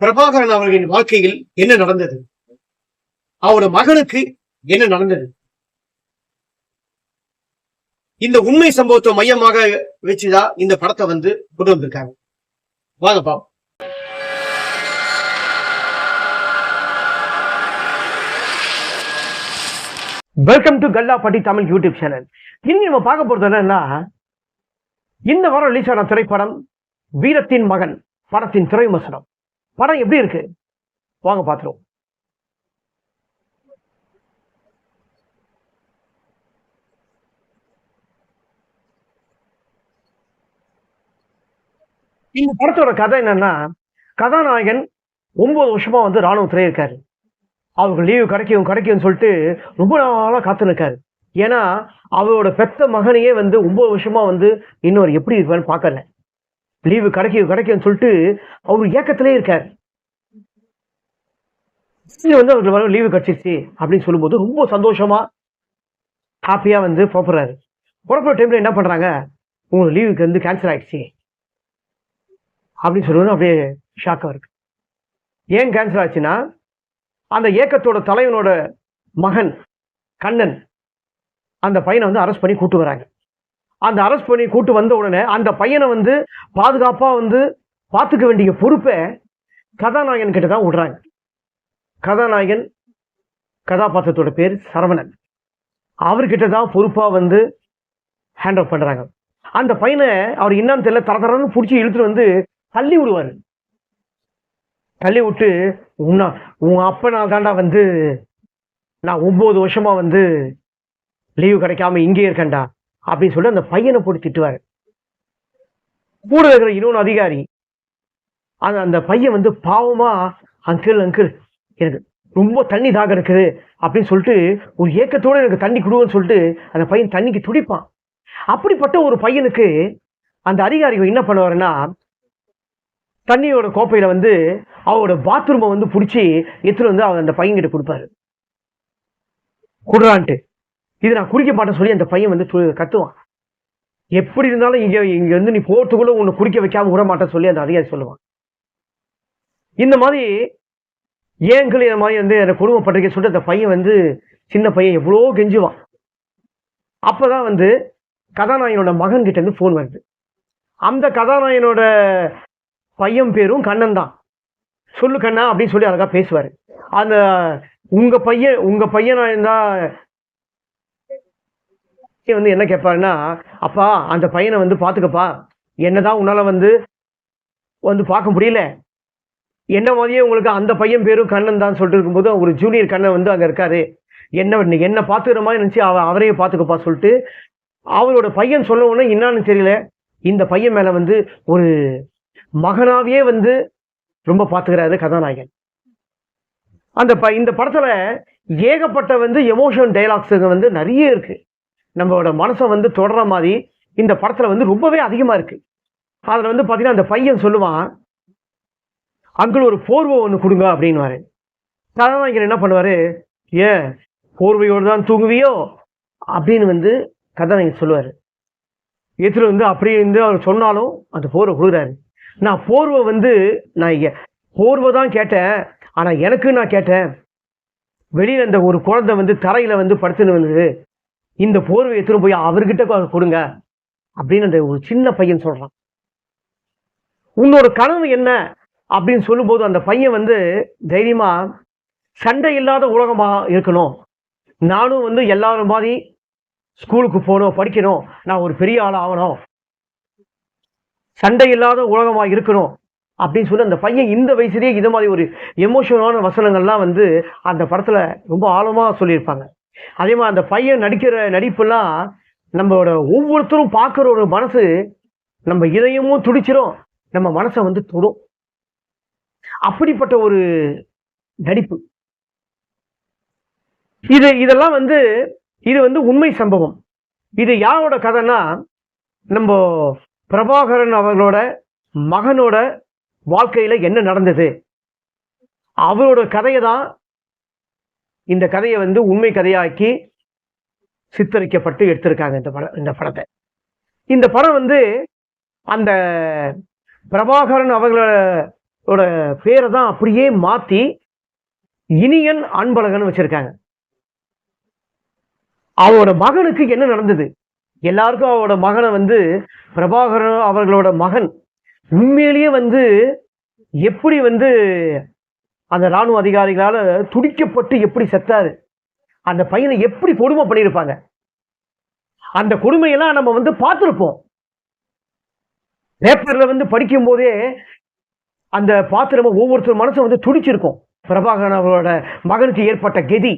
பிரபாகரன் அவர்களின் வாழ்க்கையில் என்ன நடந்தது? அவரோட மகனுக்கு என்ன நடந்தது? இந்த உண்மை சம்பவத்தை மையமாக வச்சுதான் இந்த படத்தை வந்து கொண்டு வந்திருக்காங்க. வாங்க பாப்போம். Welcome to Kallapatti Tamil YouTube channel இன்னைக்கு நம்ம பார்க்க போறது என்னன்னா இந்த வாரம் ரிலீஸ் ஆன திரைப்படம் வீரத்தின் மகன் படத்தின் திரை விமர்சனம் படம் எப்படி இருக்கு? வாங்க பார்த்துருவோம் இந்த படத்தோட கதை என்னன்னா கதாநாயகன் ஒன்பது வருஷமா வந்து ராணுவத்திலே இருக்காரு. அவருக்கு லீவு கிடைக்கும் கிடைக்கும்னு சொல்லிட்டு ரொம்ப நாளா காத்து நிற்காரு ஏன்னா அவரோட பெத்த மகனையே வந்து ஒன்பது வருஷமா வந்து இன்னொரு எப்படி இருப்பான்னு பார்க்கல. லீவு கிடைக்கும் கிடைக்கும்னு சொல்லிட்டு அவர் ஏக்கத்திலே இருக்கார். இது வந்து அவருக்கு லீவு கிடைச்சிருச்சு அப்படின்னு சொல்லும்போது ரொம்ப சந்தோஷமா ஹாப்பியாக வந்து புறப்படுறாரு. புறப்படுற டைம்ல என்ன பண்ணுறாங்க உங்களுக்கு லீவுக்கு வந்து கேன்சல் ஆயிடுச்சு. அப்படின்னு சொல்லுவது அப்படியே ஷாக்காக இருக்கு. ஏன் கேன்சல் ஆச்சுன்னா அந்த இயக்கத்தோட தலைவனோட மகன் கண்ணன் அந்த பையனை வந்து அரெஸ்ட் பண்ணி கூட்டு வராங்க. அந்த அரெஸ்ட் பண்ணி கூட்டு வந்த உடனே அந்த பையனை வந்து பாதுகாப்பாக வந்து பார்த்துக்க வேண்டிய பொறுப்பை கதாநாயகன் கிட்ட தான் விடுறாங்க. கதாநாயகன் கதாபாத்திரத்தோட பேர் சரவணன். அவர்கிட்ட தான் பொறுப்பாக வந்து ஹேண்ட் ஆஃப் பண்றாங்க. அந்த பையனை அவர் என்னன்னு தெரியல தர தரன்னு பிடிச்சி இழுத்துட்டு வந்து தள்ளி விடுவாரு. தள்ளி விட்டு உன்னா உன் அப்பனால் தாண்டா வந்து நான் ஒம்பது வருஷமா வந்து லீவு கிடைக்காம இங்கே இருக்கேன்டா. அப்படின்னு சொல்லி அந்த பையனை போட்டு திட்டுவார். கூட இருக்கிற இன்னொன்று அதிகாரி அந்த அந்த பையன் வந்து பாவமா அங்கிள் அங்கிள் எனக்கு ரொம்ப தண்ணி தாக இருக்குது அப்படின்னு சொல்லிட்டு ஒரு ஏக்கத்தோட எனக்கு தண்ணி கொடுங்கன்னு சொல்லிட்டு அந்த பையன் தண்ணிக்கு துடிப்பான். அப்படிப்பட்ட ஒரு பையனுக்கு அந்த அதிகாரிகள் என்ன பண்ணுவாருன்னா தண்ணியோட கோப்பையில் வந்து அவரோட பாத்ரூமை வந்து பிடிச்சி எடுத்துகிட்டு வந்து அவர் அந்த பையன்கிட்ட கொடுப்பாரு. குடுறான்ட்டு. இது நான் குறிக்க மாட்டேன்னு சொல்லி அந்த பையன் வந்து து- கத்துவான். எப்படி இருந்தாலும் இங்கே இங்கே வந்து நீ போறதுக்குள்ள உன்னை குடிக்க வைக்காம விட மாட்டேன்னு சொல்லி அந்த அதிகாரி சொல்லுவான். இந்த மாதிரி ஏங்கள் இந்த மாதிரி வந்து அந்த குடும்பப்பட்டிருக்க சொல்லிட்டு அந்த பையன் வந்து சின்ன பையன் எவ்வளோ கெஞ்சுவான். அப்போ தான் வந்து கதாநாயகனோட மகன்கிட்டேருந்து இருந்து ஃபோன் வருது. அந்த கதாநாயகனோட பையன் பேரும் கண்ணன் தான். சொல்லு கண்ணா அப்படின்னு சொல்லி அழகாக பேசுவார். அந்த உங்கள் பையன் உங்கள் பையனாக இருந்தால் வந்து என்ன கேட்பாருன்னா அப்பா அந்த பையனை வந்து பார்த்துக்கப்பா. என்னதான் உன்னால வந்து வந்து பார்க்க முடியல. என்ன மாதிரியே உங்களுக்கு அந்த பையன் பேரும் கண்ணன் தான் சொல்லிட்டு இருக்கும்போது ஒரு ஜூனியர் கண்ணன் வந்து அங்கே இருக்காரு. என்ன நீ என்ன பார்த்துக்கிற மாதிரி நினைச்சு அவ அவரையே பார்த்துக்கப்பா சொல்லிட்டு அவரோட பையன் சொல்ல உடனே என்னன்னு தெரியல. இந்த பையன் மேல வந்து ஒரு மகனாவே வந்து ரொம்ப பார்த்துக்கிறாரு கதாநாயகன். அந்த ப இந்த படத்துல ஏகப்பட்ட வந்து எமோஷன் டைலாக்ஸுங்க வந்து நிறைய இருக்கு. நம்மளோட மனசை வந்து தொடர மாதிரி இந்த படத்தில் வந்து ரொம்பவே அதிகமாக இருக்குது அதில் வந்து பார்த்தீங்கன்னா அந்த பையன் சொல்லுவான் அங்கிள் ஒரு போர்வை ஒன்று கொடுங்க அப்படின்னுவாரு. இங்கே என்ன பண்ணுவார் ஏன் போர்வையோடு தான் தூங்குவியோ? அப்படின்னு வந்து கதாநாயகன் சொல்லுவார். எடுத்துட்டு வந்து அப்படியே வந்து அவர் சொன்னாலும் அந்த போர்வை கொடுக்குறாரு. நான் போர்வை வந்து நான் போர்வை தான் கேட்டேன் ஆனால் எனக்கு நான் கேட்டேன். வெளியில் அந்த ஒரு குழந்தை வந்து தரையில் வந்து படுத்துன்னு வந்தது இந்த போர்வை எடுத்துட்டு போய் அவர்கிட்ட கொடுங்க. அப்படின்னு அந்த ஒரு சின்ன பையன் சொல்றான். உன்னோட கனவு என்ன? அப்படின்னு சொல்லும்போது அந்த பையன் வந்து தைரியமா சண்டை இல்லாத உலகமா இருக்கணும். நானும் வந்து எல்லாரும் மாதிரி ஸ்கூலுக்கு போகணும் படிக்கணும். நான் ஒரு பெரிய ஆள் ஆகணும். சண்டை இல்லாத உலகமா இருக்கணும். அப்படின்னு சொல்லி அந்த பையன் இந்த வயசுலேயே இது மாதிரி ஒரு எமோஷனலான வசனங்கள்லாம் வந்து அந்த படத்துல ரொம்ப ஆழமாக சொல்லியிருப்பாங்க. அதே மாதிரி அந்த பையன் நடிக்கிற நடிப்பெல்லாம் நம்மளோட ஒவ்வொருத்தரும் பார்க்குற ஒரு மனசு நம்ம இதயமும் துடிச்சிரும். நம்ம மனசை வந்து தொடும். அப்படிப்பட்ட ஒரு நடிப்பு. இது இதெல்லாம் வந்து இது வந்து உண்மை சம்பவம். இது யாரோட கதைன்னா நம்ம பிரபாகரன் அவர்களோட மகனோட வாழ்க்கையில என்ன நடந்தது? அவரோட கதையை தான் இந்த கதையை வந்து உண்மை கதையாக்கி சித்தரிக்கப்பட்டு எடுத்திருக்காங்க இந்த படம் இந்த படத்தை. இந்த படம் வந்து அந்த பிரபாகரன் அவர்களோட பேரை தான் அப்படியே மாற்றி இனியன் அன்பழகன் வச்சிருக்காங்க. அவரோட மகனுக்கு என்ன நடந்தது? எல்லாருக்கும் அவரோட மகனை வந்து பிரபாகரன் அவர்களோட மகன் உண்மையிலேயே வந்து எப்படி வந்து அந்த ராணுவ அதிகாரிகளால் துடிக்கப்பட்டு எப்படி செத்தாரு? அந்த பையனை எப்படி கொடுமை பண்ணியிருப்பாங்க? அந்த கொடுமையெல்லாம் நம்ம வந்து பார்த்துருப்போம். பேப்பரில் வந்து படிக்கும் போதே அந்த பார்த்து நம்ம ஒவ்வொருத்தர் மனசும் வந்து துடிச்சிருக்கும். பிரபாகரன் அவரோட மகனுக்கு ஏற்பட்ட கெதி.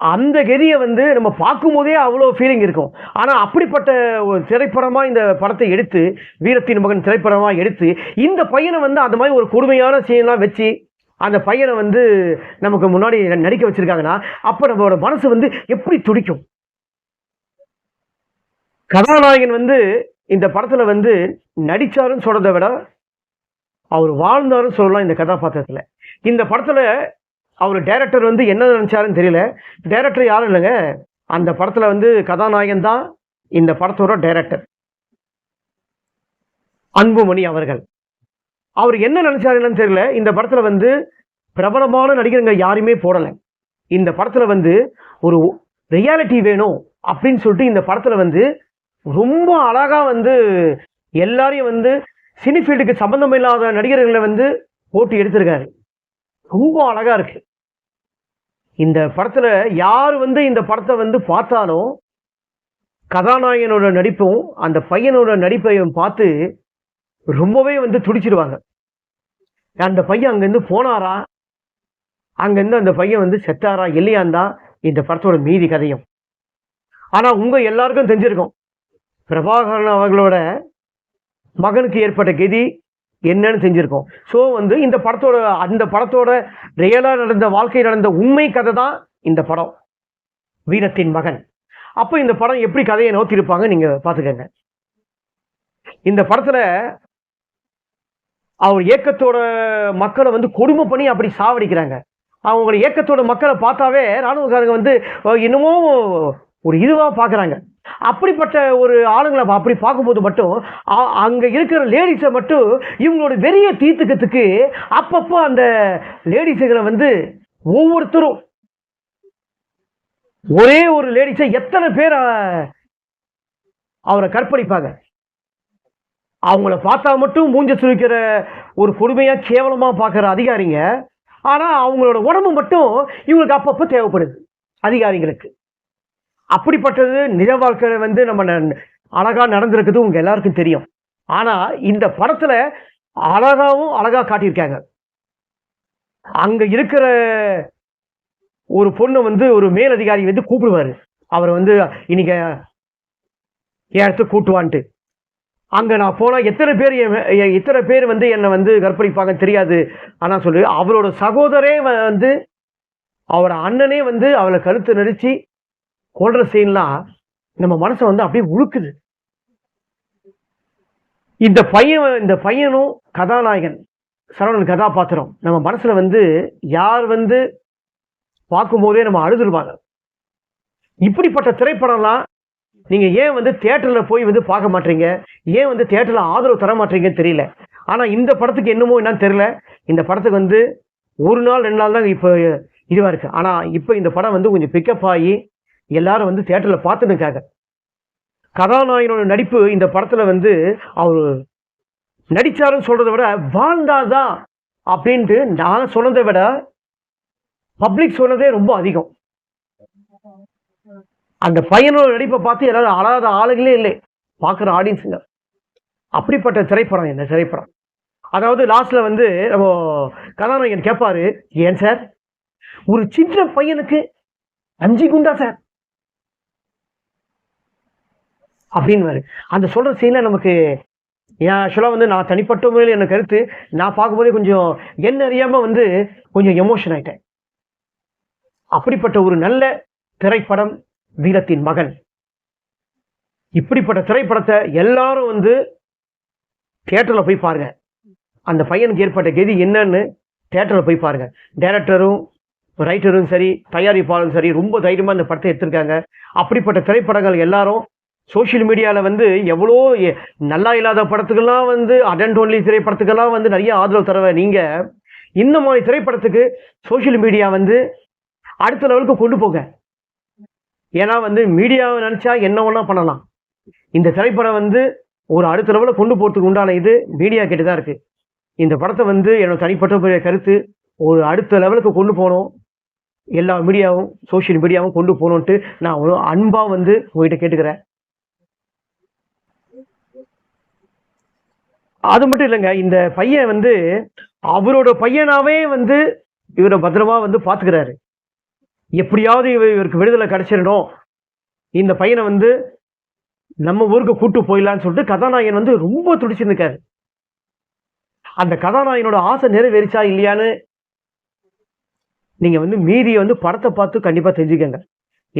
அந்த கெதியை வந்து நம்ம பார்க்கும்போதே அவ்வளோ ஃபீலிங் இருக்கும். ஆனால் அப்படிப்பட்ட ஒரு திரைப்படமாக இந்த படத்தை எடுத்து வீரத்தின் மகன் திரைப்படமாக எடுத்து இந்த பையனை வந்து அந்த மாதிரி ஒரு கொடுமையான சீன்லாம் வச்சு அந்த பையனை வந்து நமக்கு முன்னாடி நடிக்க வச்சுருக்காங்கன்னா அப்போ நம்மளோட மனசு வந்து எப்படி துடிக்கும்? கதாநாயகன் வந்து இந்த படத்தில் வந்து நடித்தாருன்னு சொல்கிறத விட அவர் வாழ்ந்தாருன்னு சொல்லலாம் இந்த கதாபாத்திரத்தில். இந்த படத்தில் அவர் டைரக்டர் வந்து என்ன நினச்சாருன்னு தெரியல. டைரக்டர் யாரும் இல்லைங்க. அந்த படத்தில் வந்து கதாநாயகன் தான் இந்த படத்தோட டைரக்டர் அன்புமணி அவர்கள். அவர் என்ன நினைச்சாருன்னு தெரியல. இந்த படத்துல வந்து பிரபலமான நடிகருங்க யாருமே போடலை. இந்த படத்துல வந்து ஒரு ரியாலிட்டி வேணும் அப்படின்னு சொல்லிட்டு இந்த படத்துல வந்து ரொம்ப அழகா வந்து எல்லாரையும் வந்து சினிஃபீல்டுக்கு சம்பந்தம் இல்லாத நடிகர்களை வந்து போட்டு எடுத்திருக்காரு. ரொம்ப அழகா இருக்கு. இந்த படத்துல யார் வந்து இந்த படத்தை வந்து பார்த்தாலும் கதாநாயகனோட நடிப்பும் அந்த பையனோட நடிப்பையும் பார்த்து ரொம்பவே வந்து துடிச்சிருவாங்க. அந்த பையன் அங்கேருந்து போனாரா? அங்கேருந்து அந்த பையன் வந்து செத்தாரா? இல்லையான் தான் இந்த படத்தோட மீதி கதையும். ஆனால் உங்கள் எல்லாருக்கும் தெரிஞ்சிருக்கும். பிரபாகரன் அவர்களோட மகனுக்கு ஏற்பட்ட கெதி என்னன்னு செஞ்சுருக்கோம் ஸோ வந்து இந்த படத்தோட அந்த படத்தோட ரியலாக நடந்த வாழ்க்கை நடந்த உண்மை கதை தான் இந்த படம். வீரத்தின் மகன். அப்போ இந்த படம் எப்படி கதையை நோத்திருப்பாங்க நீங்கள் பார்த்துக்கங்க. இந்த படத்தில் அவர் இயக்கத்தோட மக்களை வந்து கொடுமை பண்ணி அப்படி சாவடிக்கிறாங்க. அவங்களோட இயக்கத்தோட மக்களை பார்த்தாவே ராணுவக்காரங்க வந்து இன்னமும் ஒரு இதுவாக பார்க்குறாங்க. அப்படிப்பட்ட ஒரு ஆளுங்களை அப்படி பார்க்கும்போது மட்டும் அ- இருக்கிற லேடிஸை மட்டும் இவங்களோட வெறிய தீர்த்துக்கிறதுக்கு அப்பப்போ அந்த லேடிஸுகளை வந்து ஒவ்வொருத்தரும் ஒரே ஒரு லேடிஸை எத்தனை பேர் அவரை கற்பழிப்பாங்க? அவங்கள பார்த்தா மட்டும் மூஞ்ச சுழிக்கிற ஒரு கொடுமையாக கேவலமாக பார்க்குற அதிகாரிங்க. ஆனால் அவங்களோட உடம்பு மட்டும் இவங்களுக்கு அப்பப்போ தேவைப்படுது அதிகாரிங்களுக்கு. அப்படிப்பட்டது நிஜ வாழ்க்கை வந்து நம்ம அழகாக நடந்திருக்குது உங்கள் எல்லாருக்கும் தெரியும். ஆனால் இந்த படத்தில் அழகாவும் அழகாக காட்டியிருக்காங்க. அங்கே இருக்கிற ஒரு பொண்ணு வந்து ஒரு மேலதிகாரி வந்து கூப்பிடுவாரு. அவர் வந்து இன்னைக்கு என் இடத்துக்கு கூட்டுவான்ட்டு அங்கே நான் போனால் எத்தனை பேர் என் இத்தனை பேர் வந்து என்னை வந்து கற்பழிப்பாங்க தெரியாது. ஆனால் சொல்லு அவரோட சகோதரே வந்து அவரோட அண்ணனே வந்து அவளை கழுத்து நடித்து கொள்ற சீன்லாம் நம்ம மனசை வந்து அப்படியே உழுக்குது. இந்த பையன் இந்த பையனும் கதாநாயகன் சரவணன் கதாபாத்திரம் நம்ம மனசில் வந்து யார் வந்து பார்க்கும்போதே நம்ம அழுதுருவாங்க. இப்படிப்பட்ட திரைப்படம்லாம் நீங்கள் ஏன் வந்து தேட்டரில் போய் வந்து பார்க்க மாட்டீங்க? ஏன் வந்து தேட்டரில் ஆதரவு தர மாட்டீங்கன்னு தெரியல. ஆனால் இந்த படத்துக்கு என்னமோ என்னன்னு தெரியல. இந்த படத்துக்கு வந்து ஒரு நாள் ரெண்டு நாள் தான் இப்போ இதுவாக இருக்குது ஆனால் இப்போ இந்த படம் வந்து கொஞ்சம் பிக்கப் ஆகி எல்லாரும் வந்து தேட்டரில் பார்த்துனுக்காங்க கதாநாயகனோட நடிப்பு இந்த படத்தில் வந்து அவர் நடித்தாருன்னு சொல்கிறத விட வாழ்ந்தாதான் அப்படின்ட்டு நான் சொன்னதை விட பப்ளிக் சொன்னதே ரொம்ப அதிகம். அந்த பையனோட நடிப்பை பார்த்து எல்லாரும் அழாத ஆளுங்களே இல்லை. பார்க்குற ஆடியன்ஸுங்க அப்படிப்பட்ட திரைப்படம் என்ன திரைப்படம். அதாவது லாஸ்ட்டில் வந்து நம்ம கதாநாயகன் கேட்பாரு ஏன் சார்? ஒரு சின்ன பையனுக்கு அஞ்சு குண்டா சார்? அப்படின்னு அந்த சொல்கிற சீனில் நமக்கு ஏன் ஆக்சுவலாக வந்து நான் தனிப்பட்ட முறையில் எனக்கு கருத்து நான் பார்க்கும்போதே கொஞ்சம் என்ன அறியாமல் வந்து கொஞ்சம் எமோஷன் ஆகிட்டேன் அப்படிப்பட்ட ஒரு நல்ல திரைப்படம் வீரத்தின் மகன். இப்படிப்பட்ட திரைப்படத்தை எல்லாரும் வந்து தியேட்டரில் போய் பாருங்க. அந்த பையனுக்கு ஏற்பட்ட கெதி என்னன்னு தேட்டரில் போய் பாருங்க. டேரக்டரும் ரைட்டரும் சரி தயாரிப்பாளரும் சரி ரொம்ப தைரியமாக இந்த படத்தை எடுத்திருக்காங்க. அப்படிப்பட்ட திரைப்படங்கள் எல்லாரும் சோஷியல் மீடியாவில் வந்து எவ்வளோ நல்லா இல்லாத படத்துக்கெல்லாம் வந்து அடன்ட் ஒன்லி திரைப்படத்துக்கெல்லாம் வந்து நிறைய ஆதரவு தரவ நீங்கள் இந்த மாதிரி திரைப்படத்துக்கு சோஷியல் மீடியா வந்து அடுத்த லெவலுக்கு கொண்டு போங்க. ஏன்னா வந்து மீடியாவை நினச்சா என்ன ஒன்றா பண்ணலாம். இந்த திரைப்படம் வந்து ஒரு அடுத்த லெவலில் கொண்டு போகிறதுக்கு உண்டான இது மீடியா கிட்ட தான் இருக்குது இந்த படத்தை வந்து என்னோட தனிப்பட்ட கருத்து ஒரு அடுத்த லெவலுக்கு கொண்டு போகணும். எல்லா மீடியாவும் சோஷியல் மீடியாவும் கொண்டு போகணுன்ட்டு நான் ஒரு அன்பாக வந்து உங்ககிட்ட கேட்டுக்கிறேன். அது மட்டும் இல்லைங்க இந்த பையன் வந்து அவரோட பையனாவே வந்து இவரை பத்திரமா வந்து பார்த்துக்கிறாரு. எப்படியாவது இவ இவருக்கு விடுதலை கிடச்சிடணும். இந்த பையனை வந்து நம்ம ஊருக்கு கூட்டு போயிடலான்னு சொல்லிட்டு கதாநாயகன் வந்து ரொம்ப துடிச்சிருந்துக்காரு அந்த கதாநாயகனோட ஆசை நிறைவேறிச்சா இல்லையான்னு நீங்கள் வந்து மீதியை வந்து படத்தை பார்த்து கண்டிப்பாக தெரிஞ்சுக்கங்க.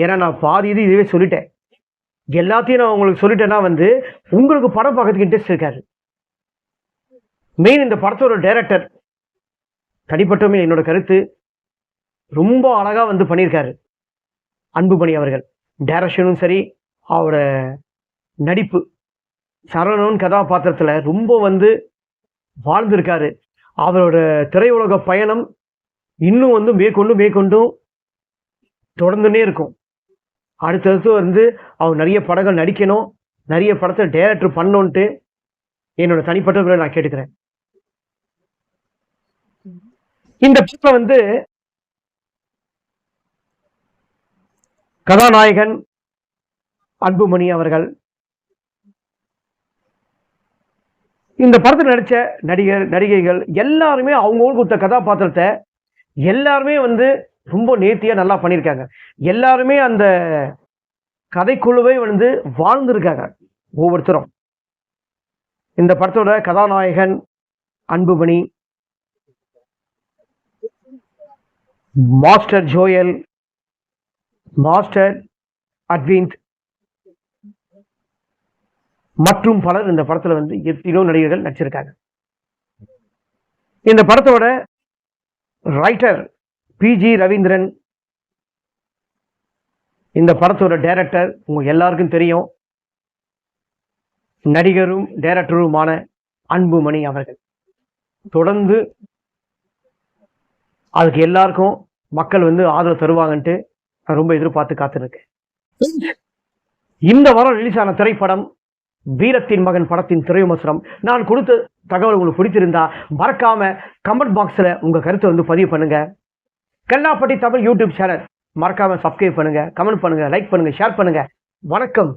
ஏன்னா நான் பாதி இது இதுவே சொல்லிட்டேன். எல்லாத்தையும் நான் உங்களுக்கு சொல்லிட்டேன்னா வந்து உங்களுக்கு படம் பார்க்கறதுக்கு இன்ட்ரெஸ்ட் இருக்காது. மெயின் இந்த படத்தோட டைரக்டர் தனிப்பட்டமே என்னோட கருத்து. ரொம்ப அழகாக வந்து பண்ணியிருக்காரு. அன்புமணி அவர்கள். டேரக்ஷனும் சரி அவரோட நடிப்பு சரவணன் கதாபாத்திரத்தில் ரொம்ப வந்து வாழ்ந்திருக்காரு. அவரோட திரையுலக பயணம் இன்னும் வந்து மேற்கொண்டும் மேற்கொண்டும் தொடர்ந்துனே இருக்கும். அடுத்தடுத்து வந்து அவர் நிறைய படங்கள் நடிக்கணும் நிறைய படத்தை டைரக்டர் பண்ணணுன்ட்டு என்னோட தனிப்பட்ட நான் கேட்டுக்கிறேன். இந்த படத்தை வந்து கதாநாயகன் அன்புமணி அவர்கள். இந்த படத்தில் நடித்த நடிகர் நடிகைகள் எல்லாருமே அவங்கவுங்களுக்கு கொடுத்த கதாபாத்திரத்தை எல்லாருமே வந்து ரொம்ப நேர்த்தியாக நல்லா பண்ணியிருக்காங்க. எல்லாருமே அந்த கதைக்குழுவை வந்து வாழ்ந்திருக்காங்க ஒவ்வொருத்தரும். இந்த படத்தோட கதாநாயகன் அன்புமணி மாஸ்டர் ஜோயல் மாஸ்டர் அட்விந்த் மற்றும் பலர் இந்த படத்துல வந்து எத்தனையோ நடிகர்கள் நடிச்சிருக்காங்க. இந்த படத்தோட ரைட்டர் பிஜி ரவீந்திரன் இந்த படத்தோட டைரக்டர் உங்க எல்லாருக்கும் தெரியும். நடிகரும் டைரக்டருமான அன்புமணி அவர்கள். தொடர்ந்து அதுக்கு எல்லாருக்கும் மக்கள் வந்து ஆதரவு தருவாங்கன்ட்டு நான் ரொம்ப எதிர்பார்த்து காத்திருக்கேன். இந்த வாரம் ரிலீஸ் ஆன திரைப்படம் வீரத்தின் மகன் படத்தின் திரைவிமர்சனம். நான் கொடுத்த தகவல் உங்களுக்கு பிடிச்சிருந்தா மறக்காம கமெண்ட் பாக்ஸில் உங்கள் கருத்தை வந்து பதிவு பண்ணுங்க. Kallapatti Tamil YouTube channel. மறக்காம சப்ஸ்கிரைப் பண்ணுங்க கமெண்ட் பண்ணுங்க லைக் பண்ணுங்க ஷேர் பண்ணுங்க. வணக்கம்.